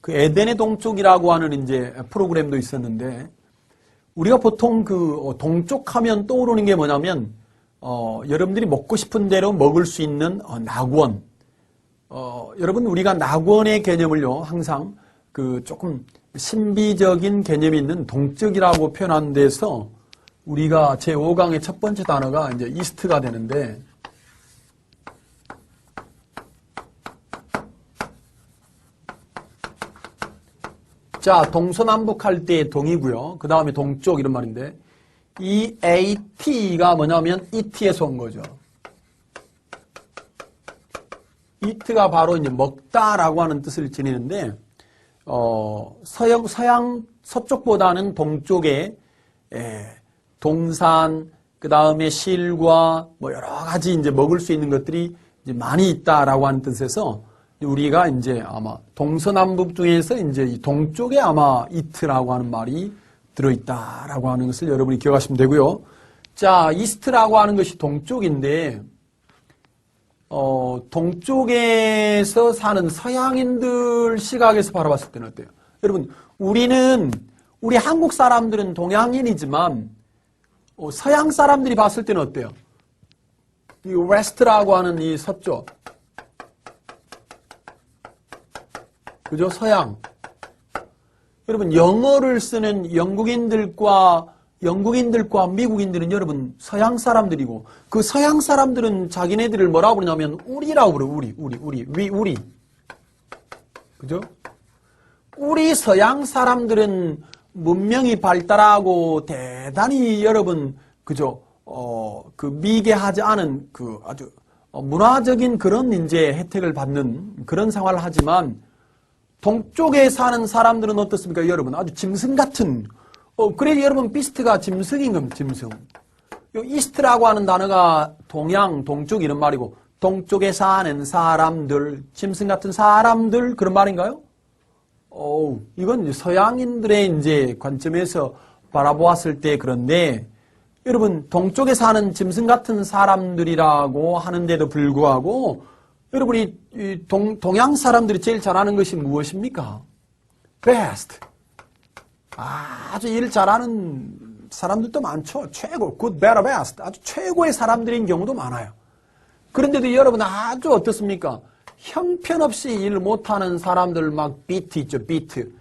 그 에덴의 동쪽이라고 하는 이제 프로그램도 있었는데 우리가 보통 그 어, 동쪽 하면 떠오르는 게 뭐냐면 어, 여러분들이 먹고 싶은 대로 먹을 수 있는 어, 낙원. 어, 여러분 우리가 낙원의 개념을요 항상 그 조금 신비적인 개념이 있는 동적이라고 표현하는 데서 우리가 제 5강의 첫 번째 단어가 이제 이스트가 되는데 자, 동서남북 할 때 동이고요. 그 다음에 동쪽 이런 말인데 이 AT가 뭐냐면 ET에서 온 거죠. 이트가 바로 이제 먹다라고 하는 뜻을 지니는데 어, 서양 서양 서쪽보다는 동쪽에 예, 동산 그 다음에 실과 뭐 여러 가지 이제 먹을 수 있는 것들이 많이 있다라고 하는 뜻에서 우리가 이제 아마 동서남북 중에서 이제 이 동쪽에 아마 이트라고 하는 말이 들어있다라고 하는 것을 여러분이 기억하시면 되고요. 자, 이스트라고 하는 것이 동쪽인데 어, 동쪽에서 사는 서양인들 시각에서 바라봤을 때는 어때요? 여러분, 우리는, 우리 한국 사람들은 동양인이지만, 어, 서양 사람들이 봤을 때는 어때요? 이 웨스트라고 하는 이 서쪽. 그죠? 서양. 여러분, 영어를 쓰는 영국인들과 영국인들과 미국인들은 여러분 서양 사람들이고 그 서양 사람들은 자기네들을 뭐라고 그러냐면 우리라고 그래요. 우리, 우리, 우리, 위, 우리. 그죠? 우리 서양 사람들은 문명이 발달하고 대단히 여러분 그죠? 어, 그 미개하지 않은 그 아주 어, 문화적인 그런 이제 혜택을 받는 그런 생활을 하지만 동쪽에 사는 사람들은 어떻습니까? 여러분 아주 짐승 같은 어, 그래 여러분 비스트가 짐승인 겁니다. 짐승. 요 이스트라고 하는 단어가 동양, 동쪽 이런 말이고 동쪽에 사는 사람들, 짐승 같은 사람들 그런 말인가요? 어, 이건 서양인들의 이제 관점에서 바라보았을 때 그런데 여러분 동쪽에 사는 짐승 같은 사람들이라고 하는데도 불구하고 여러분이 이 동, 동양 사람들이 제일 잘하는 것이 무엇입니까? best. 아주 일 잘하는 사람들도 많죠. 최고, good, better, best. 아주 최고의 사람들인 경우도 많아요. 그런데도 여러분 아주 어떻습니까? 형편없이 일 못하는 사람들 막 beat 있죠, beat.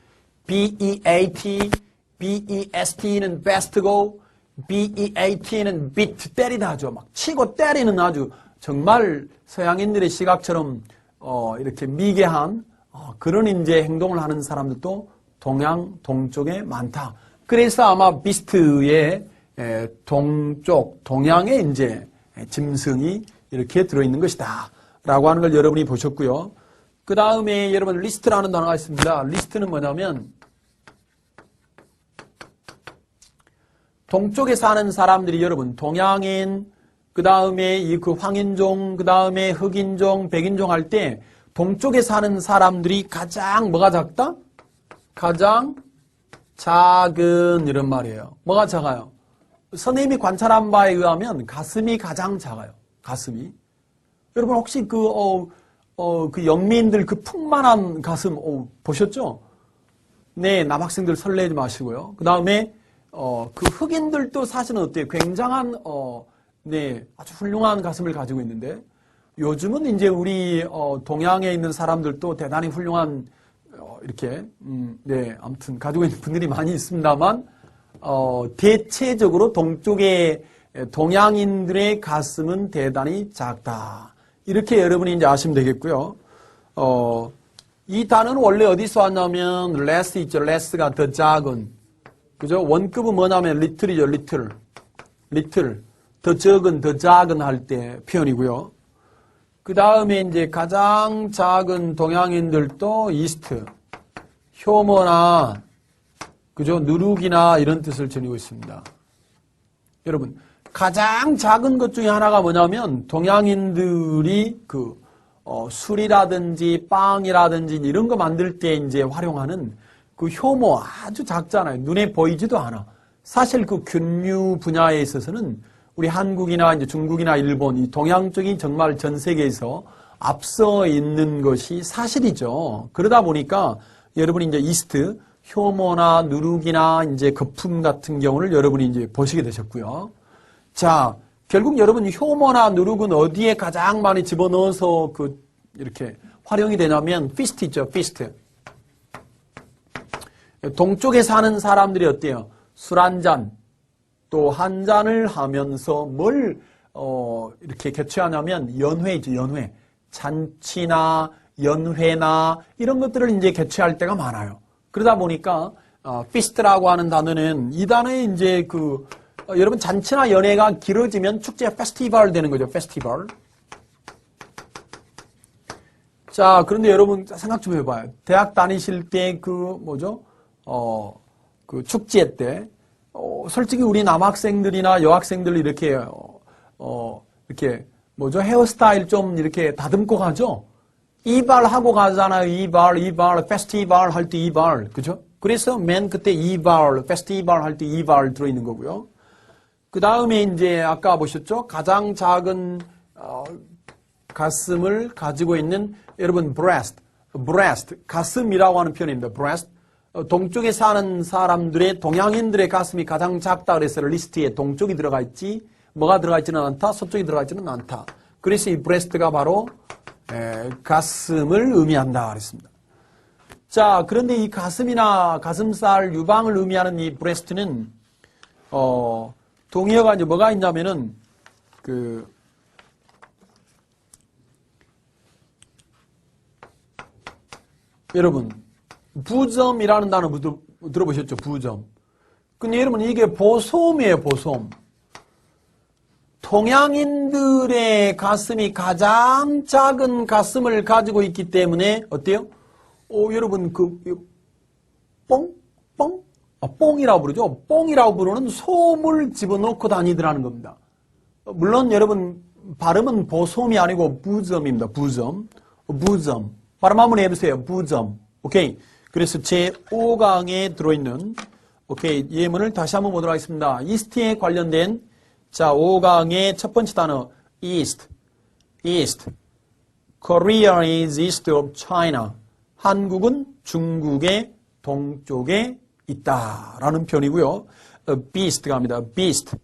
B-E-A-T, B-E-S-T는 best고, B-E-A-T는 beat, 때리다 하죠. 막 치고 때리는 아주 정말 서양인들의 시각처럼 어, 이렇게 미개한 어, 그런 이제 행동을 하는 사람들도 동양 동쪽에 많다. 그래서 아마 비스트의 에, 동쪽 동양에 이제 짐승이 이렇게 들어있는 것이다. 라고 하는 걸 여러분이 보셨고요. 그 다음에 여러분 리스트라는 단어가 있습니다. 리스트는 뭐냐면 동쪽에 사는 사람들이 여러분 동양인 그 다음에 이 그 황인종 그 다음에 흑인종 백인종 할 때 동쪽에 사는 사람들이 가장 뭐가 작다? 가장 작은 이런 말이에요. 뭐가 작아요? 선생님이 관찰한 바에 의하면 가슴이 가장 작아요. 가슴이. 여러분 혹시 그, 어, 어, 그 영미인들 그 풍만한 가슴, 어, 보셨죠? 네, 남학생들 설레지 마시고요. 그 다음에, 어, 그 흑인들도 사실은 어때요? 굉장한, 어, 네, 아주 훌륭한 가슴을 가지고 있는데, 요즘은 이제 우리, 어, 동양에 있는 사람들도 대단히 훌륭한, 어, 이렇게, 음, 네, 아무튼 가지고 있는 분들이 많이 있습니다만, 어, 대체적으로 동쪽의 동양인들의 가슴은 대단히 작다. 이렇게 여러분이 이제 아시면 되겠고요. 어, 이 단어는 원래 어디서 왔냐면 less 있죠. less가 더 작은. 그죠? 원급은 뭐냐면 little이죠. little. little. 더 적은, 더 작은 할 때 표현이고요. 그 다음에 이제 가장 작은 동양인들도 east. 효모나, 그죠? 누룩이나 이런 뜻을 지니고 있습니다. 여러분, 가장 작은 것 중에 하나가 뭐냐면 동양인들이 그 어, 술이라든지 빵이라든지 이런 거 만들 때 이제 활용하는 그 효모 아주 작잖아요. 눈에 보이지도 않아. 사실 그 균류 분야에 있어서는 우리 한국이나 이제 중국이나 일본 이 동양 쪽이 정말 전 세계에서 앞서 있는 것이 사실이죠. 그러다 보니까 여러분이 이제 이스트, 효모나 누룩이나 이제 거품 같은 경우를 여러분이 이제 보시게 되셨고요. 자, 결국 여러분 효모나 누룩은 어디에 가장 많이 집어넣어서 그 이렇게 활용이 되냐면 피스트 있죠, 피스트. 동쪽에 사는 사람들이 어때요? 술 한 잔, 또 한 잔을 하면서 뭘, 어, 이렇게 개최하냐면 연회 있죠, 연회. 잔치나 연회나 이런 것들을 이제 개최할 때가 많아요. 그러다 보니까, 어, 피스트라고 하는 단어는 이 단어에 이제 그, 어, 여러분 잔치나 연회가 길어지면 축제 페스티벌 되는 거죠, 페스티벌. 자, 그런데 여러분 생각 좀 해봐요. 대학 다니실 때 그 뭐죠? 어, 그 축제 때, 어, 솔직히 우리 남학생들이나 여학생들 이렇게, 어, 어, 이렇게 뭐죠? 헤어스타일 좀 이렇게 다듬고 가죠? 이발 하고 가잖아요. 이발, 이발, 페스티벌 할 때 이발. 그죠? 그래서 맨 그때 이발, 페스티벌 할 때 이발 들어있는 거고요. 그 다음에 이제 아까 보셨죠? 가장 작은, 어, 가슴을 가지고 있는 여러분 breast, breast 가슴이라고 하는 표현입니다. breast 어, 동쪽에 사는 사람들의 동양인들의 가슴이 가장 작다 그래서 리스트에 동쪽이 들어가 있지 뭐가 들어가 있지는 않다 서쪽이 들어가 있지는 않다. 그래서 이 breast가 바로 에, 가슴을 의미한다 그랬습니다. 자 그런데 이 가슴이나 가슴살 유방을 의미하는 이 breast는 어, 동의어가 이제 뭐가 있냐면은 그 여러분, 부점이라는 단어 들- 들어보셨죠? 부점. 근데 여러분, 이게 보솜이에요, 보솜. 동양인들의 가슴이 가장 작은 가슴을 가지고 있기 때문에, 어때요? 어, 여러분, 그, 뽕? 뽕? 아, 뽕이라고 부르죠? 뽕이라고 부르는 솜을 집어넣고 다니더라는 겁니다. 어, 물론 여러분, 발음은 보솜이 아니고 부점입니다. 부점. 부점. 발음 한번 해보세요. 부점. 오케이. 그래서 제 5강에 들어있는 오케이 예문을 다시 한번 보도록 하겠습니다. 이스트에 관련된 자 5강의 첫 번째 단어 east, east. Korea is east of China. 한국은 중국의 동쪽에 있다라는 표현이고요. 어, beast가 합니다. beast.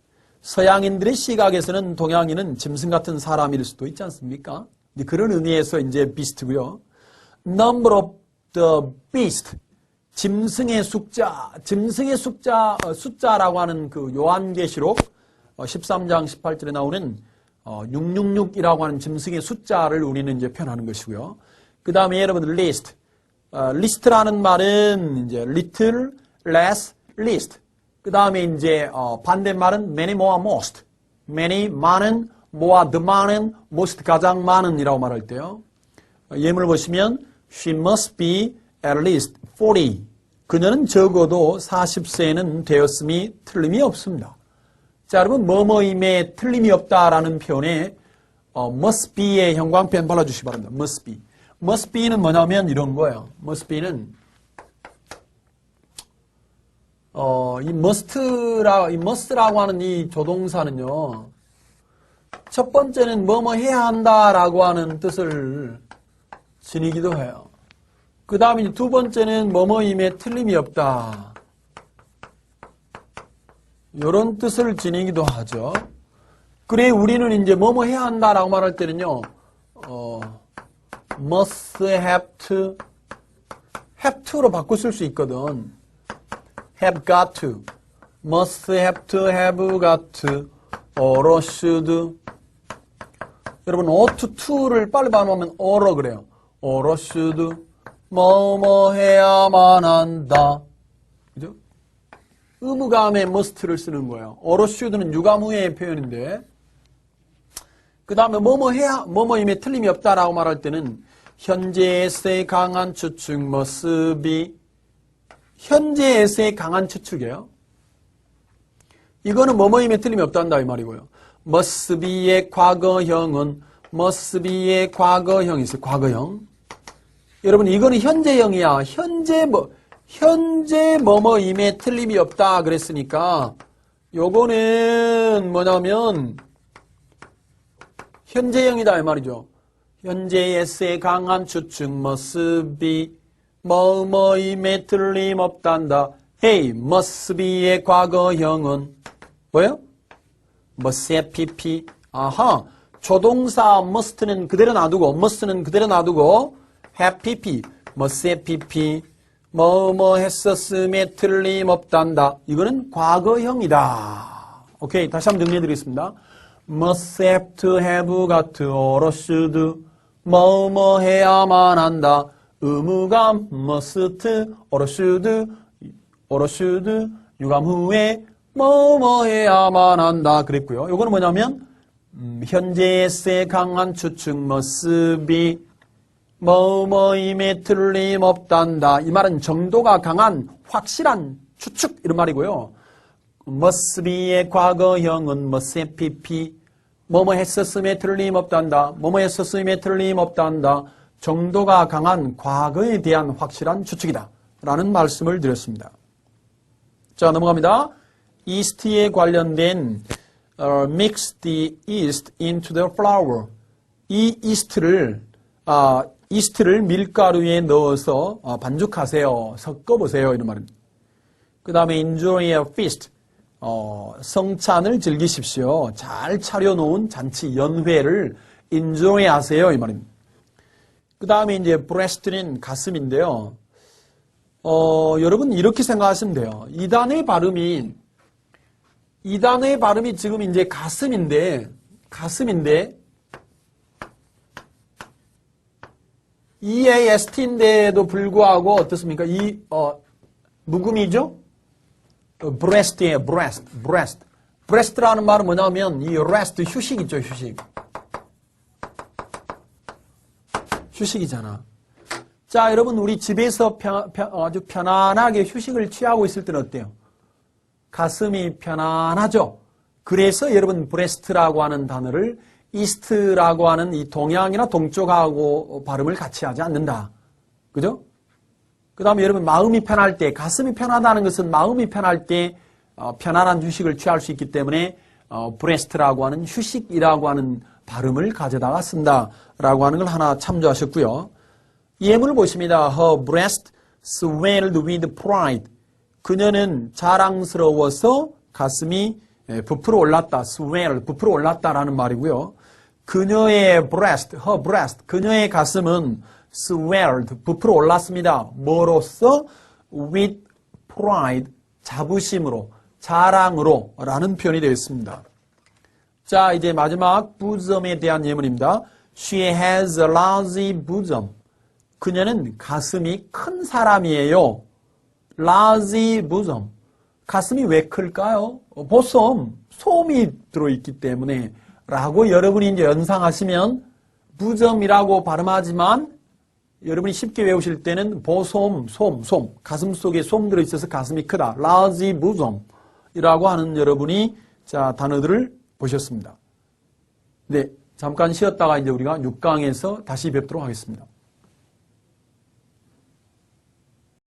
서양인들의 시각에서는 동양인은 짐승 같은 사람일 수도 있지 않습니까? 그런 의미에서 이제 beast고요. number of the beast. 짐승의 숫자, 짐승의 숫자, 어, 숫자라고 하는 그 요한계시록 어, 13장 18절에 나오는 어, 666이라고 하는 짐승의 숫자를 우리는 이제 표현하는 것이고요. 그 다음에 여러분들 list. 어, list라는 말은 이제 little, less, least. 그 다음에 이제 어, 반대말은 many, more, most. many, 많은, more, the 많은, most, 가장 많은이라고 말할 때요. 어, 예문을 보시면 she must be at least 40. 그녀는 적어도 40세는 되었음이 틀림이 없습니다. 자, 여러분 뭐뭐임에 틀림이 없다라는 표현에 어, must be의 형광펜 발라주시기 바랍니다. must be. must be는 뭐냐면 이런 거예요. must be는 어, 이 must라, 이 must라고 하는 이 조동사는요. 첫 번째는 뭐뭐 해야 한다라고 하는 뜻을 지니기도 해요. 그 다음에 두 번째는 뭐뭐임에 틀림이 없다. 이런 뜻을 지니기도 하죠. 그래 우리는 이제 뭐뭐 해야 한다라고 말할 때는요. 어, must have to have to로 바꿔 쓸 수 있거든. have got to must have to have got to or should 여러분 ought to를 빨리 발음하면 or어 그래요. or should 뭐뭐 해야만 한다. 그죠? 의무감에 must를 쓰는 거예요. or should는 유감 후의 표현인데 그 다음에 뭐뭐 해야 뭐뭐임에 틀림이 없다라고 말할 때는 현재에서의 강한 추측 must이 현재에서의 강한 추측이에요. 이거는 뭐뭐임에 틀림이 없단다 이 말이고요. be의 과거형은 be의 과거형이 있어요. 과거형. 여러분 이거는 현재형이야. 현재 뭐 현재 뭐뭐임에 틀림이 없다 그랬으니까 요거는 뭐냐면 현재형이다 이 말이죠. 현재에서의 강한 추측 모습이 뭐뭐임에 틀림없단다. Must be의 과거형은 뭐예요? must의 pp. 아하. 조동사 must는 그대로 놔두고 must는 그대로 놔두고 pp. must의 pp. 뭐뭐 했었음에 틀림없단다. 이거는 과거형이다. 오케이. 다시 한번 정리해 드리겠습니다. must have to have or should 뭐뭐 해야만 한다. 의무가 must or should 유감 후에 뭐뭐 해야만 한다 그랬고요. 요거는 뭐냐면 음, 현재에서의 강한 추측 모습이 뭐뭐임에 틀림없단다. 이 말은 정도가 강한 확실한 추측 이런 말이고요. must be의 과거형은 must의 pp 뭐뭐 했었음에 틀림없단다. 뭐뭐 했었음에 틀림없단다. 정도가 강한 과거에 대한 확실한 추측이다. 라는 말씀을 드렸습니다. 자, 넘어갑니다. 이스트에 관련된 어, mix the yeast into the flour. 이 이스트를 아, 이스트를 밀가루에 넣어서 어, 반죽하세요. 섞어보세요. 이런 말입니다. 그 다음에 enjoy a feast. 어, 성찬을 즐기십시오. 잘 차려놓은 잔치 연회를 enjoy 하세요. 이 말입니다. 그 다음에 이제 breast는 가슴인데요. 어, 여러분 이렇게 생각하시면 돼요. 이 단어의 발음이 이 단어의 발음이 지금 이제 가슴인데 가슴인데 EAST인데도 불구하고 어떻습니까? 이 어, 묵음이죠? 어, breast의 breast, breast. breast라는 말은 뭐냐면 이 rest 휴식 있죠, 휴식. 휴식이잖아. 자, 여러분 우리 집에서 편- 편- 아주 편안하게 휴식을 취하고 있을 때는 어때요? 가슴이 편안하죠. 그래서 여러분 브레스트라고 하는 단어를 이스트라고 하는 이 동양이나 동쪽하고 발음을 같이 하지 않는다. 그죠? 그 다음에 여러분 마음이 편할 때 가슴이 편하다는 것은 마음이 편할 때 어, 편안한 휴식을 취할 수 있기 때문에 어, 브레스트라고 하는 휴식이라고 하는 발음을 가져다가 쓴다라고 하는 걸 하나 참조하셨고요. 예문을 보십니다. Her breast swelled with pride. 그녀는 자랑스러워서 가슴이 예, 부풀어 올랐다. swell, 부풀어 올랐다라는 말이고요. 그녀의 breast, her breast, 그녀의 가슴은 swelled, 부풀어 올랐습니다. 뭐로써? with pride, 자부심으로, 자랑으로 라는 표현이 되어 있습니다. 자, 이제 마지막 bosam에 대한 예문입니다. She has a large bosom. 그녀는 가슴이 큰 사람이에요. large bosom. 가슴이 왜 클까요? 어, 보som, 솜이 들어있기 때문에 라고 여러분이 이제 연상하시면 부점이라고 발음하지만 여러분이 쉽게 외우실 때는 보솜, 솜, 솜, 가슴 속에 솜 들어있어서 가슴이 크다. large bosom 이라고 하는 여러분이 자, 단어들을 보셨습니다. 네, 잠깐 쉬었다가 이제 우리가 6강에서 다시 뵙도록 하겠습니다.